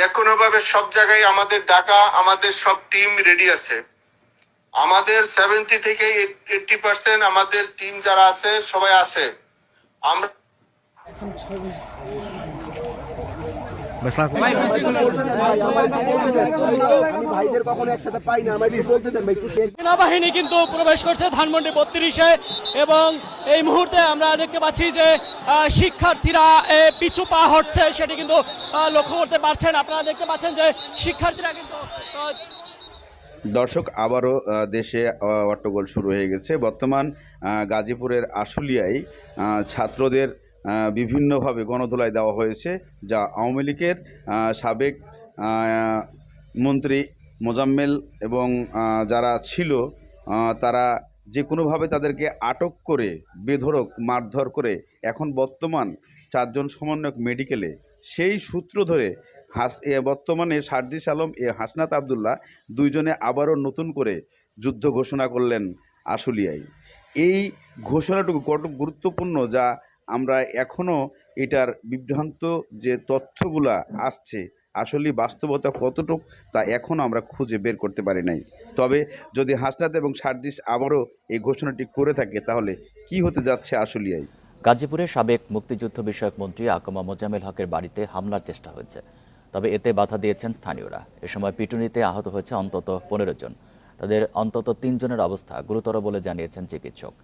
যে কোনো ভাবে সব জায়গায় আমাদের ডাকা, আমাদের সব টিম রেডি আছে। আমাদের সেভেন্টি থেকে এইটটি পার্সেন্ট আমাদের টিম যারা আছে, সবাই আছে। আমরা সেনাবাহিনী কিন্তু প্রবেশ করছে ধানমন্ডি বত্রিশে এবং এই মুহূর্তে আমরা দেখতে পাচ্ছি যে আহ, শিক্ষার্থীরা পিছু পা হচ্ছে সেটি কিন্তু আহ, লক্ষ্য করতে পারছেন। আপনারা দেখতে পাচ্ছেন যে শিক্ষার্থীরা কিন্তু দর্শক আবারও দেশে অট্টগোল শুরু হয়ে গেছে। বর্তমান আহ, গাজীপুরের আশুলিয়ায় ছাত্রদের বিভিন্নভাবে গণধোলাই দেওয়া হয়েছে, যা আওয়ামী লীগের সাবেক মন্ত্রী মোজাম্মেল এবং যারা ছিল তারা যে কোনোভাবে তাদেরকে আটক করে, বেধড়ক, মারধর করে, এখন বর্তমান চারজন সমন্বয়ক মেডিকেলে, সেই সূত্র ধরে হাস বর্তমানে সার্জিস আলম এ হাসনাত আবদুল্লাহ দুইজনে আবারও নতুন করে যুদ্ধ ঘোষণা করলেন আশুলিয়ায়। এই ঘোষণাটুকু কত গুরুত্বপূর্ণ যা আমরা এখনও এটার বিভ্রান্ত যে তথ্যগুলা আসছে আসলে বাস্তবতা কতটুক তা এখনও আমরা খুঁজে বের করতে পারি নাই। তবে যদি হাসনাত এবং সার্জিস আবারও এই ঘোষণাটি করে থাকে, তাহলে কি হতে যাচ্ছে আশুলিয়ায় গাজীপুরে সাবেক মুক্তিযুদ্ধ বিষয়ক মন্ত্রী আকমা মোজামেল হকের বাড়িতে হামলার চেষ্টা হয়েছে। তবে এতে বাধা দিয়েছেন স্থানীয়রা। এ সময় পিটুনিতে আহত হয়েছে অন্তত পনেরো জন। তাদের অন্তত তিনজনের অবস্থা গুরুতর বলে জানিয়েছেন চিকিৎসক।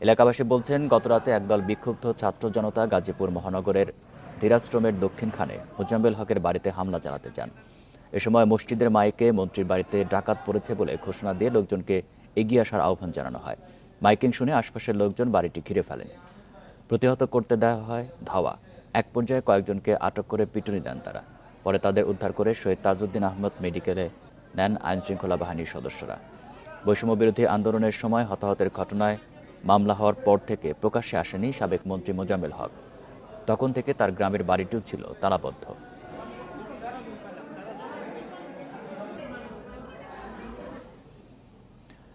এলাকাবাসী বলছেন, গতরাতে একদল বিক্ষুব্ধ ছাত্র জনতা গাজীপুর মহানগরের ধীরাশ্রমের দক্ষিণখানে মোজাম্মেল হকের বাড়িতে হামলা চালাতে চান। এ সময় মসজিদের মাইকে মন্ত্রীর বাড়িতে ডাকাত পড়েছে বলে ঘোষণা দিয়ে লোকজনকে এগিয়ে আসার আহ্বান জানানো হয়। মাইকিং শুনে আশপাশের লোকজন বাড়িটি ঘিরে ফেলেন। প্রতিহত করতে দেওয়া হয় ধাওয়া। এক পর্যায়ে কয়েকজনকে আটক করে পিটুনি দেন তারা। পরে তাদের উদ্ধার করে শহীদ তাজউদ্দিন আহমদ মেডিকেলে নেন আইনশৃঙ্খলা বাহিনীর সদস্যরা। বৈষম্য বিরোধী আন্দোলনের সময় হতাহতের ঘটনায় মামলা হওয়ার পর থেকে প্রকাশ্যে আসেনি সাবেক মন্ত্রী মোজাম্মেল হক। তখন থেকে তার গ্রামের বাড়িটিও ছিল তালাবদ্ধ।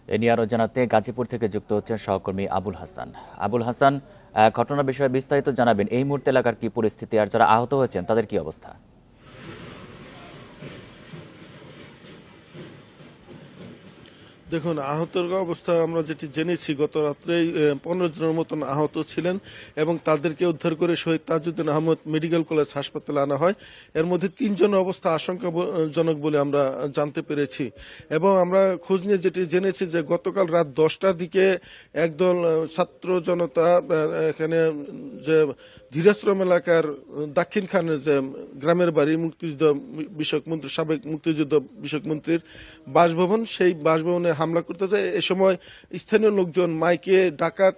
এ নিয়ে আরও জানাতে গাজীপুর থেকে যুক্ত হচ্ছেন সহকর্মী আবুল হাসান। আবুল হাসান আহ, ঘটনার বিষয়ে বিস্তারিত জানাবেন। এই মুহূর্তে এলাকার কি পরিস্থিতি আর যারা আহত হয়েছেন তাদের কি অবস্থা? দেখুন, আহতের অবস্থা আমরা যেটি জেনেছি, গত রাত্রেই পনেরো জনের মতন আহত ছিলেন এবং তাদেরকে উদ্ধার করে শহীদ তাজউদ্দিন আহমদ মেডিকেল কলেজ হাসপাতালে আনা হয়। এর মধ্যে তিনজনের অবস্থা আশঙ্কাজনক বলে আমরা জানতে পেরেছি। এবং আমরা খোঁজ নিয়ে যেটি জেনেছি যে, গতকাল রাত দশটার দিকে একদল ছাত্র জনতা এখানে যে ধীরাশ্রম এলাকার দাক্ষিণ খানের যে গ্রামের বাড়ি, মুক্তিযুদ্ধ বিষয়ক মন্ত্রী, সাবেক মুক্তিযুদ্ধ বিষয়ক মন্ত্রীর বাসভবন, সেই বাসভবনে হামলা করতে যায় এ সময় স্থানীয় লোকজন মাইকে ডাকাত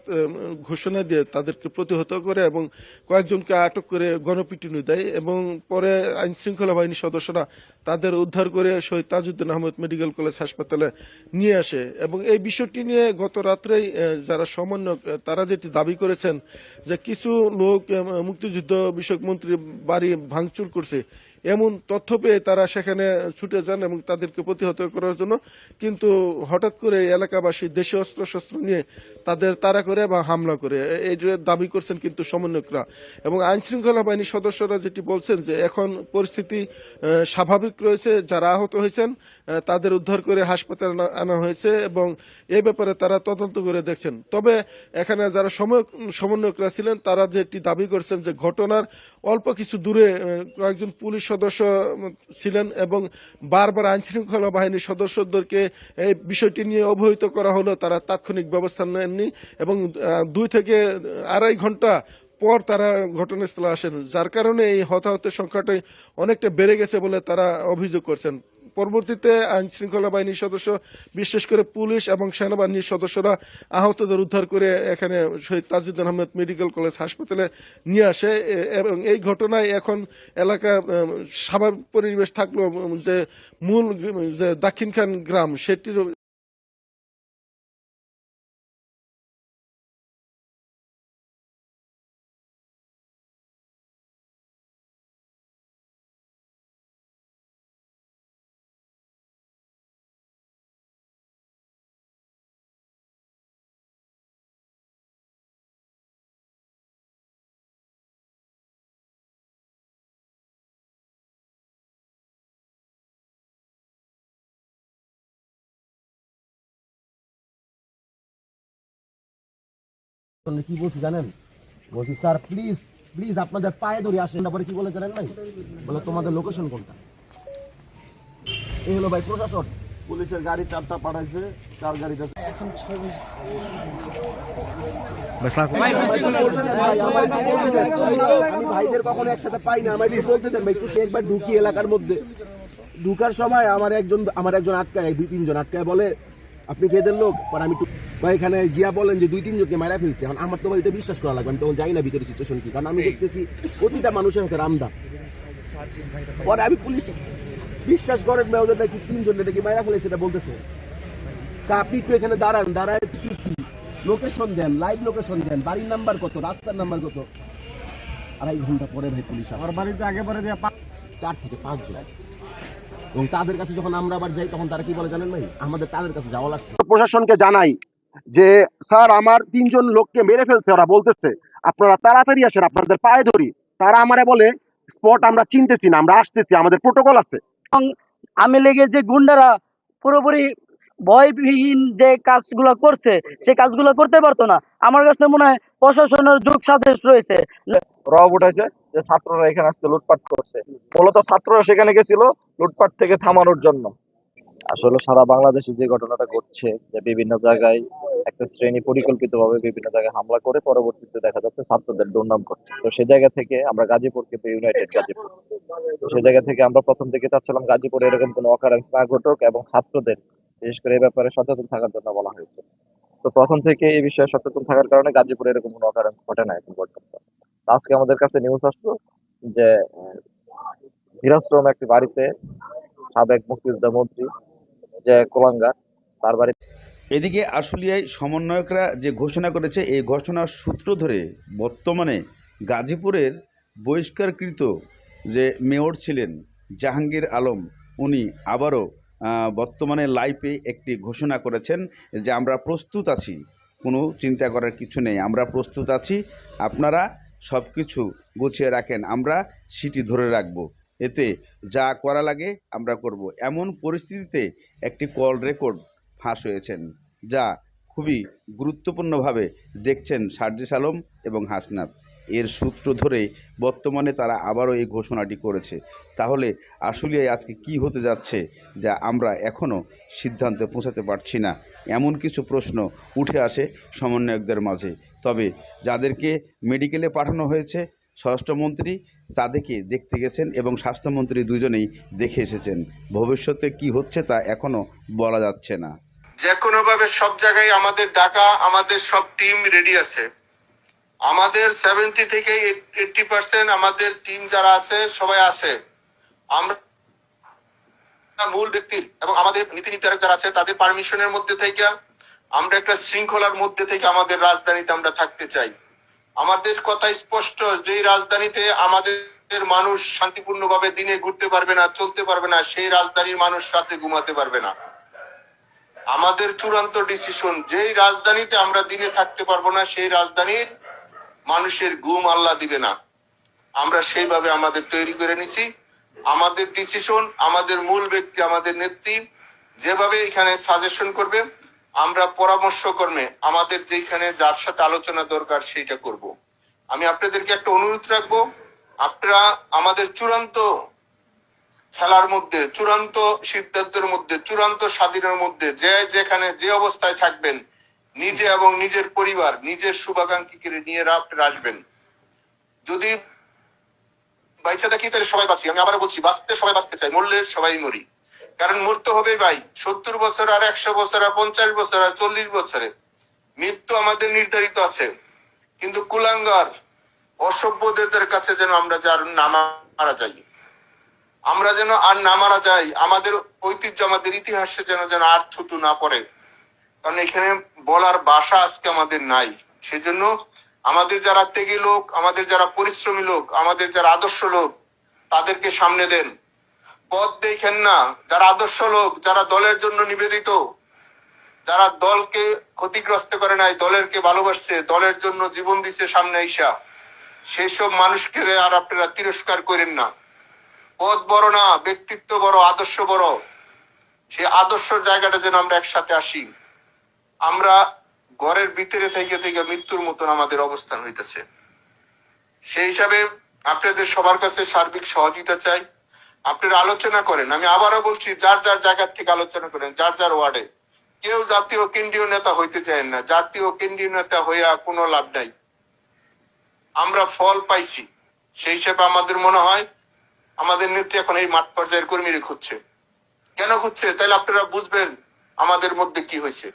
ঘোষণা দিয়ে তাদেরকে প্রতিহত করে এবং কয়েকজনকে আটক করে গণপিটুনি দেয় এবং পরে আইন শৃঙ্খলা বাহিনীর সদস্যরা তাদের উদ্ধার করে শহীদ তাজউদ্দিন আহমদ মেডিকেল কলেজ হাসপাতালে নিয়ে আসে এবং এই বিষয়টি নিয়ে গত রাত্রেই যারা সমন্বয়ক তারা যেটি দাবি করেছেন যে কিছু লোক মুক্তিযুদ্ধ বিষয়ক মন্ত্রী বাড়ি ভাঙচুর করছে এমন তথ্য পেয়ে তারা সেখানে ছুটে যান এবং তাদেরকে প্রতিহত করার জন্য। কিন্তু হঠাৎ করে এলাকাবাসী দেশীয় অস্ত্র শস্ত্র নিয়ে তাদের তাড়া করে বা হামলা করে। এই দাবি করছেন কিন্তু সমন্বয়করা। এবং আইন শৃঙ্খলা বাহিনীর সদস্যরা যেটি বলছেন যে এখন পরিস্থিতি স্বাভাবিক রয়েছে, যারা আহত হয়েছেন তাদের উদ্ধার করে হাসপাতালে আনা- হয়েছে এবং এ ব্যাপারে তারা তদন্ত করে দেখছেন। তবে এখানে যারা সমন্বয়করা ছিলেন, তারা যেটি দাবি করছেন যে ঘটনার অল্প কিছু দূরে কয়েকজন পুলিশ সদস্য ছিলেন এবং বারবার আইন শৃঙ্খলা বাহিনীর সদস্যদেরকে এই বিষয়টি নিয়ে অবহিত করা হলো, তারা তাৎক্ষণিক ব্যবস্থা নেননি এবং দুই থেকে আড়াই ঘণ্টা পর তারা ঘটনাস্থলে আসেন, যার কারণে এই হতাহতের সংখ্যাটা অনেকটা বেড়ে গেছে বলে তারা অভিযোগ করছেন। পরবর্তীতে আইন শৃঙ্খলা বাহিনীর সদস্য, বিশেষ করে পুলিশ এবং সেনাবাহিনীর সদস্যরা আহতদের উদ্ধার করে এখানে শহীদ তাজুদ্দিন আহমেদ মেডিকেল কলেজ হাসপাতালে নিয়ে আসে। এবং এই ঘটনায় এখন এলাকা স্বাভাবিক পরিবেশ থাকল যে মূল, যে দাক্ষিণখান গ্রাম, সেটির কি বলছি জানেন? বলছি স্যার প্লিজ প্লিজ আপনাদের পায়ে ধরে আসেন। তারপরে কি বলে জানেন ভাই? বলে তোমাদের লোকেশন কোনটা? এই হলো ভাই প্রশাসন। পুলিশের গাড়ি চারটা পাঠাইছে চার গাড়িতে এখন ছবি আমি ভাইদের কখনো একসাথে পাই না। আমার একটু বলতে দেন ভাই একটু একবার ঢুকি এলাকার মধ্যে। ঢুকার সময় আমার একজন আমার একজন আটকায় দুই তিনজন আটকায়। বলে আপনি খেদের লোক পরে আমি ভাই এখানে গিয়া বলেন যে দুই তিনজনকে মারা ফেলছে এখন আমার তো ভাই এটা বিশ্বাস করা লাগবে আমি তখন যাই না ভিতরে সিচুয়েশন কি কারণ আমি দেখতেছি প্রতিটা মানুষের হাতে রামদা। পরে আমি পুলিশ বিশ্বাস করেন ভাই ওদের নাকি তিনজন এটা কি মারা ফেলেছে এটা বলতেছে। তা আপনি একটু এখানে দাঁড়ান দাঁড়ায় দিচ্ছি লোকেশন দেন লাইভ লোকেশন দেন বাড়ির নাম্বার কত রাস্তার নাম্বার কত? আড়াই ঘণ্টা পরে ভাই পুলিশ আমার বাড়িতে আগে পরে দেওয়া চার থেকে পাঁচজন। এবং তাদের কাছে যখন আমরা আবার যাই তখন তারা কি বলে জানেন ভাই? আমাদের তাদের কাছে যাওয়া লাগছে। প্রশাসনকে জানাই যে স্যার আমার তিনজন লোককে মেরে ফেলছে ওরা বলতেছে আপনারা তাড়াতাড়ি আসেন আপনাদের পায়ে ধরি। তারা আমারে বলে স্পট আমরা চিনতেছি না আমরা আসতেছি আমাদের প্রোটোকল আছে। আমি লেগে যে গুন্ডারা পুরোপুরি ভয়বিহীন যে কাজগুলো করছে সে কাজগুলো করতে পারতো না। আমার কাছে মনে হয় প্রশাসনের যোগ সাদেশ রয়েছে। রব উঠেছে যে ছাত্ররা এখানে আসছে লুটপাট করছে। মূলত ছাত্ররা সেখানে গেছিল লুটপাট থেকে থামানোর জন্য। আসলে সারা বাংলাদেশে যে ঘটনাটা ঘটছে যে বিভিন্ন জায়গায় একটা শ্রেণি পরিকল্পিতভাবে বিভিন্ন জায়গায় হামলা করে পরবর্তীতে দেখা যাচ্ছে ছাত্রদের দুর্নাম করছে। তো সে জায়গা থেকে আমরা গাজীপুর কিন্তু ইউনাইটেড গাজীপুর। সেই জায়গা থেকে আমরা প্রথম থেকে চাচ্ছিলাম গাজীপুরে এরকম কোনো অকারেন্স না ঘটুক এবং ছাত্রদের বিশেষ করে এই ব্যাপারে সচেতন থাকার জন্য বলা হয়েছে। তো প্রথম থেকে এই বিষয়ে সচেতন থাকার কারণে গাজীপুরে এরকম কোনো অকারেন্স ঘটে না এখন পর্যন্ত। আজকে আমাদের কাছে নিউজ আসলো যে আহ, ধীরাশ্রম একটি বাড়িতে সাবেক মুক্তিযোদ্ধা মন্ত্রী যে কোলাঙ্গার তার বাড়ি এদিকে আশুলিয়ায় সমন্বয়করা যে ঘোষণা করেছে, এই ঘোষণার সূত্র ধরে বর্তমানে গাজীপুরের বহিষ্কারকৃত যে মেয়র ছিলেন জাহাঙ্গীর আলম, উনি আবারও বর্তমানে লাইভে একটি ঘোষণা করেছেন যে আমরা প্রস্তুত আছি। কোনো চিন্তা করার কিছু নেই। আমরা প্রস্তুত আছি। আপনারা সব কিছু গুছিয়ে রাখেন। আমরা সিটি ধরে রাখব। এতে যা করা লাগে আমরা করব। এমন পরিস্থিতিতে একটি কল রেকর্ড ফাঁস হয়েছেন, যা খুবই গুরুত্বপূর্ণভাবে দেখছেন সার্জিস আলম এবং হাসনাত। এর সূত্র ধরে বর্তমানে তারা আবারও এই ঘোষণাটি করেছে। তাহলে আসলে আজকে কি হতে যাচ্ছে, যা আমরা এখনও সিদ্ধান্তে পৌঁছাতে পারছি না, এমন কিছু প্রশ্ন উঠে আসে সমন্বয়কদের মাঝে। তবে যাদেরকে মেডিকেলে পাঠানো হয়েছে স্বরাষ্ট্রমন্ত্রী তাদেরকে দেখতে গেছেন এবং স্বাস্থ্যমন্ত্রী দুজনেই দেখে এসেছেন। ভবিষ্যতে কি হচ্ছে তা এখনও বলা যাচ্ছে না। যে কোনোভাবে সব জায়গায় আমাদের ডাকা, আমাদের সব টিম রেডি আছে। আমাদের সেভেন্টি থেকে এইটটি পার্সেন্ট আমাদের টিম যারা আছে, সবাই আছে। আমরা মূল ব্যক্তির এবং আমাদের নীতি নির্ধারক যারা আছে, তাদের পারমিশনের মধ্যে থেকে আমরা একটা শৃঙ্খলার মধ্যে থেকে আমাদের রাজধানীতে আমরা থাকতে চাই। আমাদের কথা স্পষ্ট যে রাজধানীতে আমাদের মানুষ শান্তিপূর্ণভাবে দিনে ঘুরতে পারবে না, চলতে পারবে না, সেই রাজধানীর মানুষ রাতে ঘুমাতে পারবে না। আমাদের চূড়ান্ত ডিসিশন যেই রাজধানীতে আমরা দিনে থাকতে পারব না, সেই রাজধানীর মানুষের ঘুম আল্লাহ দিবে না। আমরা সেইভাবে আমাদের তৈরি করে নিছি। আমাদের ডিসিশন আমাদের মূল ব্যক্তি, আমাদের নেত্রী, যেভাবে এখানে সাজেশন করবে আমরা পরামর্শ কর্মে আমাদের যেখানে যার সাথে আলোচনা দরকার সেইটা করব। আমি আপনাদেরকে একটা অনুরোধ রাখব, আপনারা আমাদের চূড়ান্ত খেলার মধ্যে, চূড়ান্ত সিদ্ধান্তের মধ্যে, চূড়ান্ত স্বাধীনের মধ্যে যে যেখানে যে অবস্থায় থাকবেন, নিজে এবং নিজের পরিবার, নিজের শুভাকাঙ্ক্ষীকে নিয়ে আপনারা আসবেন। যদি বাইচা থাকি তাহলে সবাই বাঁচি। আমি আবার বলছি, বাঁচতে সবাই বাঁচতে চাই মরলে সবাই মরি। কারণ মরতে হবে ভাই, সত্তর বছর আর একশো বছর আর পঞ্চাশ বছর আর চল্লিশ বছরে। মৃত্যু আমাদের নির্ধারিত আছে। কিন্তু কুলাঙ্গার, অসভ্যদের কাছে যেন আমরা যার নামা মারা যাই। আমরা যেন আর না মারা যাই, আমাদের ঐতিহ্য, আমাদের ইতিহাসে যেন যেন আর থুতু না পড়ে। কারণ এখানে বলার বাসা আজকে আমাদের নাই। সেজন্য আমাদের যারা ত্যাগী লোক, আমাদের যারা পরিশ্রমী লোক, আমাদের যারা আদর্শ লোক, তাদেরকে সামনে দেন। পথ দেখেন না। যারা আদর্শ লোক, যারা দলের জন্য নিবেদিত, যারা দলকে ক্ষতিগ্রস্ত করে নাই, দলেরকে ভালোবাসছে, দলের জন্য জীবন দিচ্ছে সামনে আইসা সেই সব মানুষকে আর আপনারা তিরস্কার করেন না। পথ বড় না, ব্যক্তিত্ব বড়, আদর্শ বড়। সেই আদর্শ জায়গাটা যেন আমরা একসাথে আসি। আমরা ঘরের ভিতরে থেকে থেকে মৃত্যুর মতন আমাদের অবস্থান হইতেছে। সেই হিসাবে আপনাদের সবার কাছে সার্বিক সহযোগিতা চাই। আপনারা আলোচনা করেন। আমি আবারও বলছি, যার যার জায়গার থেকে আলোচনা করেন, যার যার ওয়ার্ডে। কেউ জাতীয় কেন্দ্রীয় নেতা হইতে চায় না। জাতীয় কেন্দ্রীয় নেতা হইয়া কোনো লাভ নাই। আমরা ফল পাইছি। সেই হিসাবে আমাদের মনে হয়, আমাদের নেত্রী এখন এই মাঠ পর্যায়ের কর্মীরা খুঁজছে। কেন খুঁজছে? তাহলে আপনারা বুঝবেন আমাদের মধ্যে কি হয়েছে।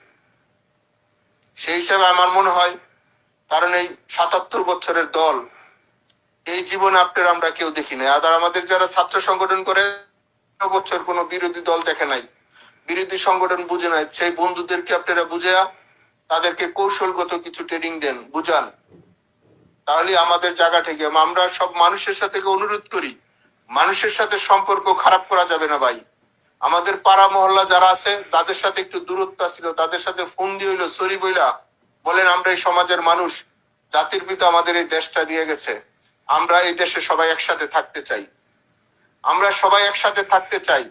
সেই হিসাবে আমার মনে হয়, কারণ এই সাতাত্তর বছরের দল এই জীবনে আপনার আমরা কেউ দেখি নাই। আর আমাদের যারা ছাত্র সংগঠন করে বছর কোনো বিরোধী দল দেখে নাই। বিরোধী সংগঠন বুঝে নাই। সেই বন্ধুদেরকে আপনারা বুঝেয়া তাদেরকে কৌশলগত কিছু ট্রেনিং দেন, বুঝান। তাহলে আমাদের জায়গা থেকে আমরা সব মানুষের সাথে অনুরোধ করি, মানুষের সাথে সম্পর্ক খারাপ করা যাবে না ভাই। আমাদের পাড়া মহল্লা যারা আছে, তাদের সাথে একটু দূরত্ব ছিল তাদের সাথে ফোন দিয়ে হইল, সরি বইলা, বলেন আমরা এই সমাজের মানুষ, জাতির পিতা আমাদের এই দেশটা দিয়ে গেছে। আমরা এই দেশে সবাই একসাথে থাকতে চাই। আমরা সবাই একসাথে থাকতে চাই।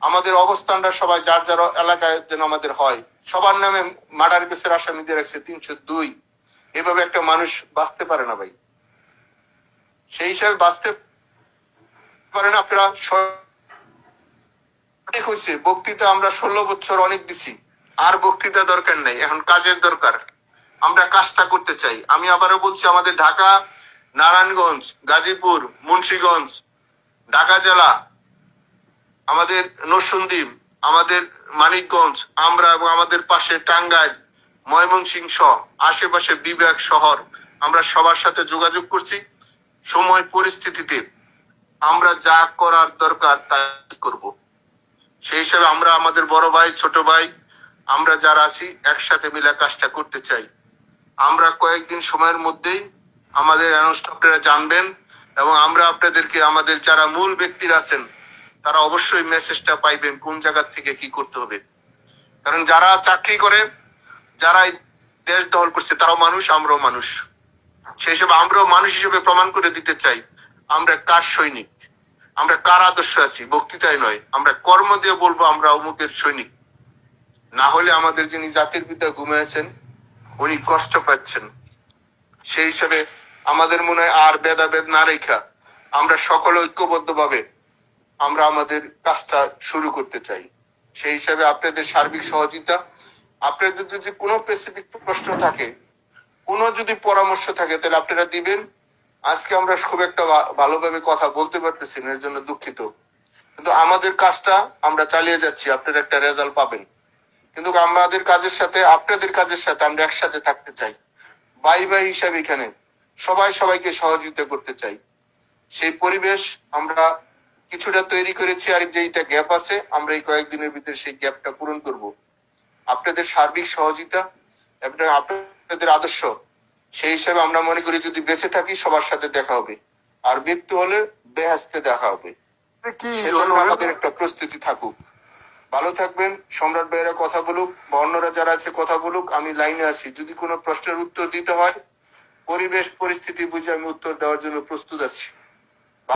আমাদের অবস্থানটা সবাই যার যার এলাকায় যেন আমাদের হয়। সবার নামে মার্ডার কেসের আসামি দিয়ে রাখছে তিনশো দুই। এভাবে একটা মানুষ বাঁচতে পারে না ভাই। সেই হিসাবে বাঁচতে পারেন আপনারা স- অনেক হয়েছে। বক্তৃতা আমরা ষোলো বছর অনেক দিছি। আর বক্তৃতা দরকার নেই, এখন কাজের দরকার। আমরা কাজটা করতে চাই। আমি আবারও বলছি, আমাদের ঢাকা নারায়ণগঞ্জ, গাজীপুর, মুন্সিগঞ্জ ঢাকা জেলা আমাদের নরসন্দীপ আমাদের মানিকগঞ্জ, আমরা এবং আমাদের পাশে টাঙ্গাইল, ময়মনসিংহ সহ আশেপাশে বিবেক শহর, আমরা সবার সাথে যোগাযোগ করছি। সময় পরিস্থিতিতে আমরা যা করার দরকার তাই করব। সেই হিসাবে আমরা আমাদের বড় ভাই, ছোট ভাই, আমরা যারা আছি, একসাথে মিলে কাজটা করতে চাই। আমরা কয়েকদিন সময়ের মধ্যেই আমাদের অ্যানাউন্স আপনারা জানবেন এবং আমরা আপনাদেরকে, আমাদের যারা মূল ব্যক্তিরা আছেন, তারা অবশ্যই মেসেজটা পাইবেন কোন জায়গা থেকে কি করতে হবে। কারণ যারা চাকরি করে যারা দেশ দখল করছে, তারাও মানুষ, আমরাও মানুষ। সেই হিসেবে আমরাও মানুষ হিসেবে প্রমাণ করে দিতে চাই, আমরা কার সৈনিক? আমরা কার আদর্শ আছি? বক্তৃতায় নয়, আমরা কর্ম দিয়ে বলব আমরা অমুকের সৈনিক। না হলে আমাদের যিনি জাতির পিতা ঘুমিয়েছেন উনি কষ্ট পাচ্ছেন। সেই হিসাবে আমাদের মনে হয় আর ভেদাভেদ না রেখা আমরা সকলে ঐক্যবদ্ধ ভাবে আমরা আমাদের কাজটা শুরু করতে চাই। সেই হিসাবে আপনাদের সার্বিক সহযোগিতা, আপনাদের যদি কোনো স্পেসিফিক প্রশ্ন থাকে, কোনো যদি পরামর্শ থাকে, তাহলে আপনারা দিবেন। আজকে আমরা খুব একটা ভালোভাবে কথা বলতে পারতেছি এর জন্য দুঃখিত। কিন্তু আমাদের কাজটা আমরা চালিয়ে যাচ্ছি, আপনারা একটা রেজাল্ট পাবেন। কিন্তু আমাদের কাজের সাথে, আপনাদের কাজের সাথে আমরা একসাথে থাকতে চাই। বাই বাই হিসাবে এখানে। সবাই সবাইকে সহযোগিতা করতে চাই। সেই পরিবেশ আমরা কিছুটা তৈরি করেছি আর যেইটা গ্যাপ আছে আমরা এই কয়েকদিনের ভিতরে সেই গ্যাপটা পূরণ করব। আপনাদের সার্বিক সহযোগিতা এবং আপনাদের আদর্শ সেই হিসাবে আমরা মনে করি যদি বেঁচে থাকি সবার সাথে দেখা হবে। আর মৃত্যু হলে বেহাস্তে দেখা হবে। সেজন্য আমাদের একটা প্রস্তুতি থাকুক। ভালো থাকবেন সম্রাট ভাইয়েরা কথা বলুক বা অন্যরা যারা আছে কথা বলুক আমি লাইনে আছি। যদি কোনো প্রশ্নের উত্তর দিতে হয় পরিবেশ পরিস্থিতি বুঝে আমি উত্তর দেওয়ার জন্য প্রস্তুত আছি।